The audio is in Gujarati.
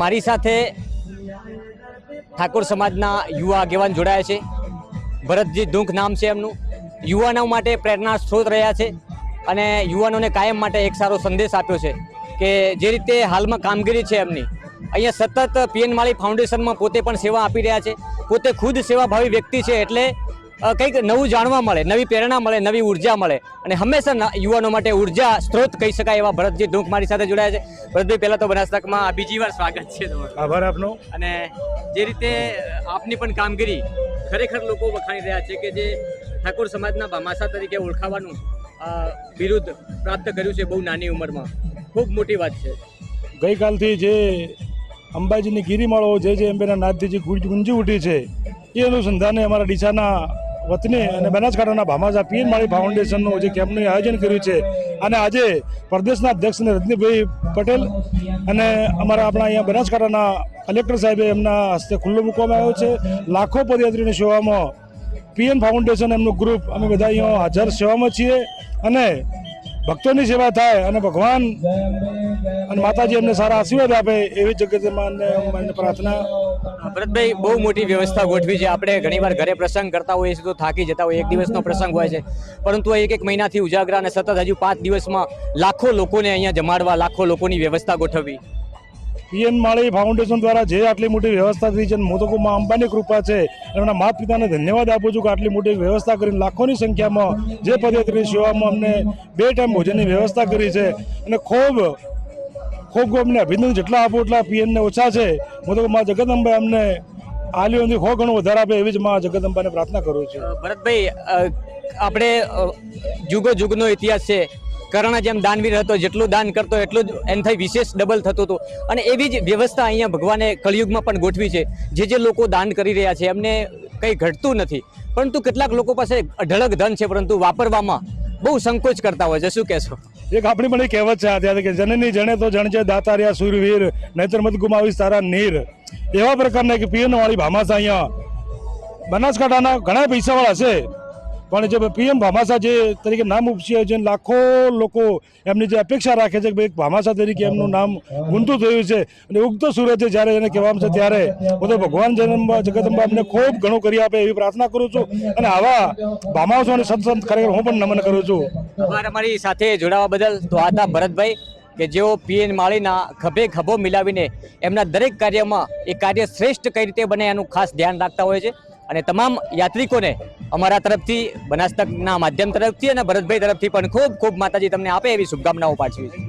મારી સાથે ઠાકોર સમાજના યુવા આગેવાન જોડાયા છે. ભરતજી દુંખ નામ છે એમનું. યુવાનો માટે પ્રેરણા સ્ત્રોત રહ્યા છે અને યુવાનોને કાયમ માટે એક સારો સંદેશ આપ્યો છે કે જે રીતે હાલમાં કામગીરી છે એમની, અહીંયા સતત પીએન માળી ફાઉન્ડેશનમાં પોતે પણ સેવા આપી રહ્યા છે. પોતે ખુદ સેવાભાવી વ્યક્તિ છે એટલે કંઈક નવું જાણવા મળે નવી પ્રેરણા મળે નવી ઊર્જા મળે. અને હંમેશા યુવાનો માટે ઊર્જા સ્ત્રોત કહી શકાય એવા ભરતજી દુંખ મારી સાથે જોડાયા છે. ભરતભાઈ પહેલાં તો બનાસકાંઠામાં બીજી વાર સ્વાગત છે તમારું. આભાર આપનો. અને જે રીતે આપની પણ કામગીરી ખરેખર લોકો વખાણી રહ્યા છે કે જે ઠાકોર સમાજના ભામાસા તરીકે ઓળખાવાનું વિરુદ્ધ બિરુદ પ્રાપ્ત કર્યું છે બહુ નાની ઉંમરમાં. ખૂબ મોટી વાત છે. ગઈકાલથી જે અંબાજીની ગિરિમાળો જે જે અંબેના નાદથી જે ગુંજી ઉઠી છે એ અનુસંધાને અમારા ડીસાના વતની અને બનાસકાંઠાના ભામાજા પીએન માળી ફાઉન્ડેશનનું જે કેમ્પનું આયોજન કર્યું છે. અને આજે પ્રદેશના અધ્યક્ષ રજનીભાઈ પટેલ અને અમારા આપણા અહીંયા બનાસકાંઠાના કલેક્ટર સાહેબે એમના હસ્તે ખુલ્લો મૂકવામાં આવ્યો છે. લાખો પદયાત્રીની સેવામાં પીએન ફાઉન્ડેશન એમનું ગ્રુપ અમે બધા અહીંયા હાજર સેવામાં છીએ. અને ભક્તોની સેવા થાય અને ભગવાન અને માતાજી અમને સારા આશીર્વાદ આપે એવી જગતમાં પ્રાર્થના ભરતભાઈ, બહુ મોટી વ્યવસ્થા ગોઠવી છે. આપણે ઘણીવાર ઘરે પ્રસંગ કરતા હોઈએ છીએ તો થાકી જતા હોય એક દિવસનો પ્રસંગ હોય છે. પરંતુ એક એક મહિનાથી ઉજાગરા અને સતત હજુ પાંચ દિવસમાં લાખો લોકોને અહીંયા જમાડવા, લાખો લોકોની વ્યવસ્થા ગોઠવવી. પીએન માળી ફાઉન્ડેશન દ્વારા જે આટલી મોટી વ્યવસ્થા થઈ છે હું તો કહું અંબાની કૃપા છે, એમના માતા પિતાને ધન્યવાદ આપું છું કે આટલી મોટી વ્યવસ્થા કરીને લાખોની સંખ્યામાં જે પદયાત્રી સેવામાં અમને બે ટાઈમ ભોજનની વ્યવસ્થા કરી છે. અને ખૂબ ખૂબ ખૂબ અમને અભિનંદન, જેટલા આપો એટલા પીએનને ઓછા છે. હું તો મા જગદંબે અમને આલીઓથી હો ઘણું વધારે આપે એવી જ મા જગદંબાને પ્રાર્થના કરું છું. ભરતભાઈ આપણે જુગો જુગનો ઇતિહાસ છે. કર્ણ જેમ દાનવીર હતો, જેટલું દાન કરતો એટલું જ એનાથી વિશેષ ડબલ થતું હતું. અને એવી જ વ્યવસ્થા અહીંયા ભગવાને કળિયુગમાં પણ ગોઠવી છે. જે જે લોકો દાન કરી રહ્યા છે, એમને કંઈ ઘટતું નથી. પરંતુ કેટલાક લોકો પાસે અઢળક ધન છે, પરંતુ વાપરવામાં બહુ સંકોચ કરતા હોય છે. શું કહેશો? એક આપણી પણ એક કહેવત છે અત્યારે કે જનની જણે તો જણ છે દાતાર્યા સુરવીર, નહીતર મત ગુમાવીશ તારા નીર. એવા પ્રકારના એક પીએનવાળી ભામાસા અહીંયા બનાસકાંઠાના ઘણા પૈસાવાળા છે. પણ જે પીએમ ભામાસા જે તરીકે નામ ઉપસ્યા છે, લાખો લોકો એમની જે અપેક્ષા રાખે છે કે ભાઈ ભામાસા તરીકે એમનું નામ ગુંતું થયું છે. અને ઉગતો સૂરજે જ્યારે એને કહેવામાં છે ત્યારે હું તો ભગવાન જન્મબા જગદંબા અમને ખૂબ ઘણું કરી આપે એવી પ્રાર્થના કરું છું. અને આવા ભામાસો અને સત્સંત ખરેખર હું પણ નમન કરું છું. અમારી સાથે જોડાવા બદલ તો આ ભરતભાઈ, કે જેઓ પીએન માળીના ખભે ખભો મિલાવીને એમના દરેક કાર્યમાં એ કાર્ય શ્રેષ્ઠ કઈ રીતે બને એનું ખાસ ધ્યાન રાખતા હોય છે. અને તમામ યાત્રિકોને અમારા તરફથી, બનાસકાંઠાના માધ્યમ તરફથી અને ભરતભાઈ તરફથી પણ ખૂબ ખૂબ માતાજી તમને આપે એવી શુભકામનાઓ પાઠવી છે.